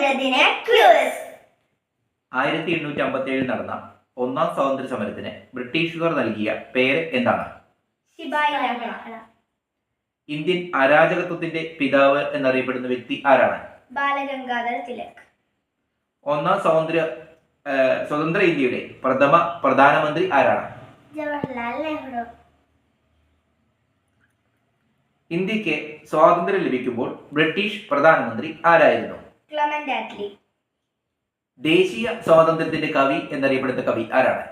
സ്വാതന്ത്ര്യദിന ക്യൂസ് ആയിരത്തി എണ്ണൂറ്റി അമ്പത്തി ഏഴിൽ നടന്ന ഒന്നാം സ്വാതന്ത്ര്യ സമരത്തിന് ബ്രിട്ടീഷുകാർ നൽകിയ പേര് എന്താണ്? ഇന്ത്യൻ അരാജകത്വത്തിന്റെ പിതാവ് എന്നറിയപ്പെടുന്ന വ്യക്തി ആരാണ്? ബാലഗംഗാധര തിലക്. ഒന്നാം സ്വാതന്ത്ര്യ സ്വതന്ത്ര ഇന്ത്യയുടെ പ്രഥമ പ്രധാനമന്ത്രി ആരാണ്? ജവഹർലാൽ നെഹ്റു. ഇന്ത്യയ്ക്ക് സ്വാതന്ത്ര്യം ലഭിക്കുമ്പോൾ ബ്രിട്ടീഷ് പ്രധാനമന്ത്രി ആരായിരുന്നു? Clement Attlee. ദേശീയ സ്വാതന്ത്ര്യത്തിന്റെ കവി എന്നറിയപ്പെടുന്ന കവി ആരാണ്?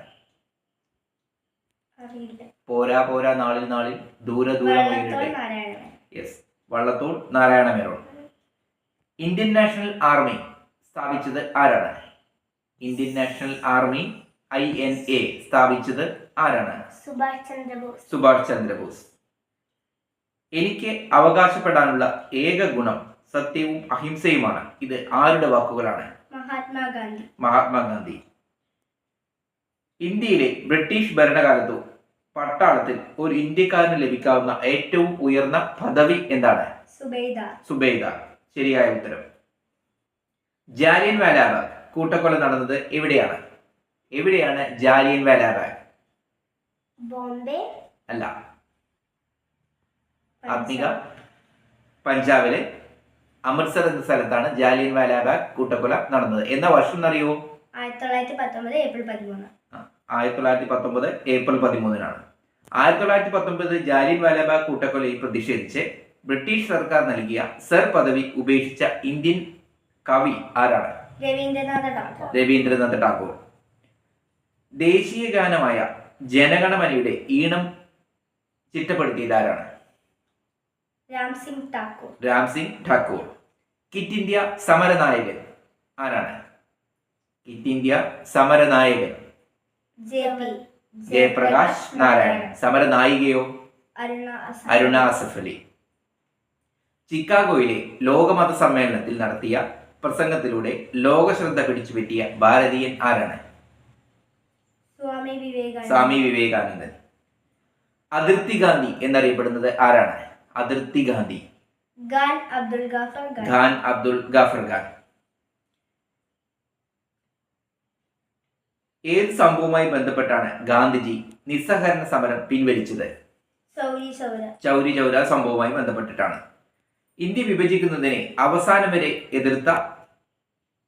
പോരാ പോരാ നാളിൽ നാളിൽ ദൂര ദൂര yes Vallathol Narayana Menon. Indian National Army സ്ഥാപിച്ചത് ആരാണ്? Indian National Army I N A സ്ഥാപിച്ചത് ആരാണ്? സുഭാഷ് ചന്ദ്രബോസ്. സുഭാഷ് ചന്ദ്രബോസ്. എനിക്ക് അവകാശപ്പെടാനുള്ള ഏക ഗുണം സത്യവും അഹിംസയുമാണ്. ഇത് ആരുടെ വാക്കുകളാണ്? മഹാത്മാഗാന്ധി. മഹാത്മാഗാന്ധി. ഇന്ത്യയിലെ ബ്രിട്ടീഷ് ഭരണകാലത്തു പട്ടാളത്തിൽ ഒരു ഇന്ത്യക്കാരന് ലഭിക്കാവുന്ന ഏറ്റവും ഉയർന്ന പദവി എന്താണ്? സുബൈദാർ. സുബൈദ ശരിയായ ഉത്തരം. ജാലിയൻ വാലാബാഗ്. കൂട്ടക്കൊല നടന്നത് എവിടെയാണ്? എവിടെയാണ് ജാലിയൻ വാലാബാഗ്? ബോംബെ. അല്ല. ആത്മിക പഞ്ചാബിലെ അമൃത്സർ എന്ന സ്ഥലത്താണ് ജാലിയൻ വാലാബാഗ് കൂട്ടക്കൊല നടന്നത്. എന്ന വർഷം എന്നറിയോ? ആയിരത്തി തൊള്ളായിരത്തി പത്തൊമ്പത് ഏപ്രിൽ പതിമൂന്ന്. ആയിരത്തി തൊള്ളായിരത്തി പത്തൊമ്പത് ഏപ്രിൽ പതിമൂന്നിനാണ്. ആയിരത്തി തൊള്ളായിരത്തി പത്തൊമ്പത് ജാലിയൻ വാലാബാഗ് കൂട്ടക്കൊലയിൽ പ്രതിഷേധിച്ച് ബ്രിട്ടീഷ് സർക്കാർ നൽകിയ സർ പദവി ഉപേക്ഷിച്ച ഇന്ത്യൻ കവി ആരാണ്? രവീന്ദ്രനാഥ ടാഗോർ. രവീന്ദ്രനാഥ് ടാഗോർ. ദേശീയ ഗാനമായ ജനഗണമനയുടെ ഈണം ചിട്ടപ്പെടുത്തിയത് ആരാണ്? രാം സിംഗ് ടാക്കൂർ രാം സിംഗ് ഠാക്കൂർ കിറ്റ് ഇന്ത്യ സമരനായകൻ. ആരാണ്? കിറ്റ് ഇന്ത്യ സമരനായകൻ. ജയപ്രകാശ് നാരായണൻ. സമരനായികയോ? അരുണ അസ- അരുണ അസഫ് അലി. ചിക്കാഗോയിലെ ലോകമത സമ്മേളനത്തിൽ നടത്തിയ പ്രസംഗത്തിലൂടെ ലോകശ്രദ്ധ പിടിച്ചുപറ്റിയ ഭാരതീയൻ ആരാണ്? സ്വാമി വിവേകാനന്ദൻ. അതിർത്തി ഗാന്ധി എന്നറിയപ്പെടുന്നത് ആരാണ്? അതിർത്തി ഗാന്ധി. ഖാൻ അബ്ദുൽ ഗാഫർ ഖാൻ. അബ്ദുൽ ഗാഫർ ഖാൻ. ഏത് സംഭവവുമായി ബന്ധപ്പെട്ടാണ് ഗാന്ധിജി നിസ്സഹകരണ സമരം പിൻവലിച്ചത്? ചൗരി. ചൗര സംഭവവുമായി ബന്ധപ്പെട്ടിട്ടാണ്. ഇന്ത്യ വിഭജിക്കുന്നതിനെ അവസാനം വരെ എതിർത്ത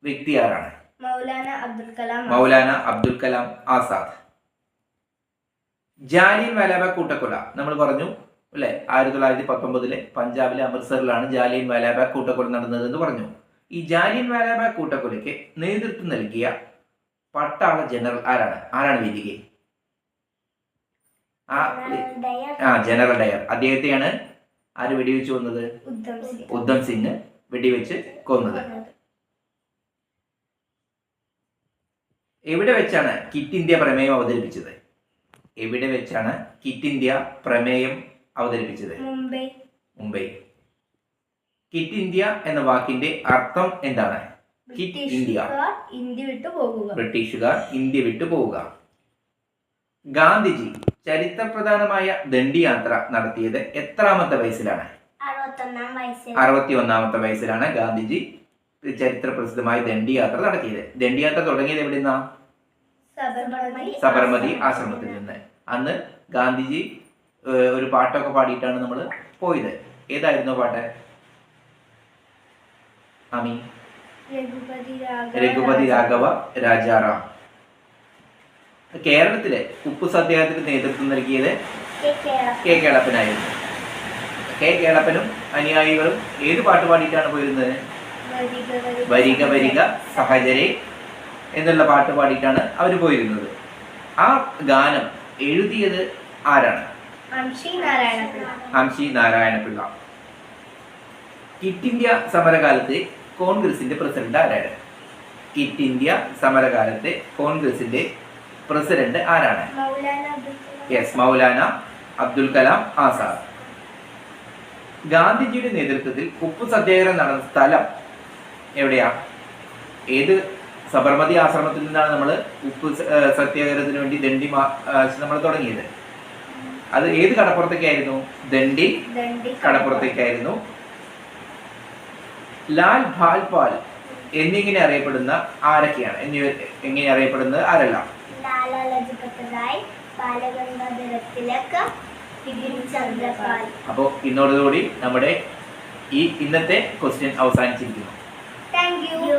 വ്യക്തി ആരാണ്? മൗലാന അബ്ദുൽ കലാം മൗലാന അബ്ദുൽ കലാം ആസാദ്. ജാലിയൻ വാലാബാഗ് കൂട്ടക്കൊല നമ്മൾ പറഞ്ഞു അല്ലെ? ആയിരത്തി തൊള്ളായിരത്തി പത്തൊമ്പതിലെ പഞ്ചാബിലെ അമൃത്സറിലാണ് ജാലിയൻ വാലാബാഗ് കൂട്ടക്കൊല നടന്നത് എന്ന് പറഞ്ഞു. ഈ ജാലിയൻ വാലാബാഗ് കൂട്ടക്കൊലയ്ക്ക് നേതൃത്വം നൽകിയ പട്ടാള ജനറൽ ആരാണ്? ആരാണ് വീതികെ ആ ജനറൽ ഡയർ. അദ്ദേഹത്തെയാണ് ആര് വെടിവെച്ച് കൊന്നത്? ഉദ്ധം സിംഗ് വെടിവെച്ച് കൊന്നത്. എവിടെ വെച്ചാണ് കിറ്റ് ഇന്ത്യ പ്രമേയം അവതരിപ്പിച്ചത്? എവിടെ വെച്ചാണ് കിറ്റ് ഇന്ത്യ പ്രമേയം അവതരിപ്പിച്ചത്? മുംബൈ. മുംബൈ. കിറ്റ് ഇന്ത്യ എന്ന വാക്കിന്റെ അർത്ഥം എന്താണ്? Kit India. ഇന്ത്യ വിട്ടു പോകുക. ബ്രിട്ടീഷുകാർ ഇന്ത്യ വിട്ടു പോവുക ഗാന്ധിജി ചരിത്രപ്രധാനമായ ദണ്ഡി യാത്ര നടത്തിയത് എത്രാമത്തെ വയസ്സിലാണ്? അറുപത്തി ഒന്നാമത്തെ വയസ്സിലാണ് ഗാന്ധിജി ചരിത്ര പ്രസിദ്ധമായ ദണ്ഡി യാത്ര നടത്തിയത്. ദണ്ഡി യാത്ര തുടങ്ങിയത് എവിടെ നിന്നാ സബർമതി ആശ്രമത്തിൽ നിന്ന്. അന്ന് ഗാന്ധിജി ഒരു പാട്ടൊക്കെ പാടിയിട്ടാണ് നമ്മൾ പോയത്. ഏതായിരുന്നു പാട്ട്? അമി. രഘുപതി രാഘവ രാജാറാം കേരളത്തിലെ ഉപ്പു സത്യാഗ്രഹത്തിന് നേതൃത്വം നൽകിയത് കെ. കേളപ്പനായിരുന്നു കെ കേളപ്പനും അനുയായികളും ഏത് പാട്ട് പാടിയിട്ടാണ് പോയിരുന്നത്? വരിക വരിക സഹചരെ എന്നുള്ള പാട്ട് പാടിയിട്ടാണ് അവർ പോയിരുന്നത്. ആ ഗാനം എഴുതിയത് ആരാണ്? ഹംഷി നാരായണപിള്ള കിറ്റ് ഇന്ത്യ സമരകാലത്തെ കോൺഗ്രസിന്റെ പ്രസിഡന്റ് ആരാണ്? കിറ്റ് ഇന്ത്യ സമരകാലത്തെ കോൺഗ്രസിന്റെ പ്രസിഡന്റ് ആരാണ്? മൗലാന അബ്ദുൽ കലാം. യെസ് മൗലാന അബ്ദുൽ കലാം ആസാദ്. ഗാന്ധിജിയുടെ നേതൃത്വത്തിൽ ഉപ്പു സത്യാഗ്രഹം നടന്ന സ്ഥലം എവിടെയാ? ഏത് സബർമതി ആശ്രമത്തിൽ നിന്നാണ് നമ്മൾ ഉപ്പ് സത്യാഗ്രഹത്തിന് വേണ്ടി ദണ്ഡി നമ്മൾ തുടങ്ങിയത്? അത് ഏത് കടപ്പുറത്തേക്കായിരുന്നു? ദണ്ഡി കടപ്പുറത്തേക്കായിരുന്നു. ലാൽ ഭാൽപാൽ എന്നിങ്ങനെ അറിയപ്പെടുന്ന ആരൊക്കെയാണ്? എന്നിവ എങ്ങനെ അറിയപ്പെടുന്നത്? ആരെല്ലാം? അപ്പോൾ ഇന്നോടുകൂടി നമ്മുടെ ഈ ഇന്നത്തെ ക്വസ്റ്റ്യൻ അവസാനിച്ചിരിക്കുന്നു. Thank you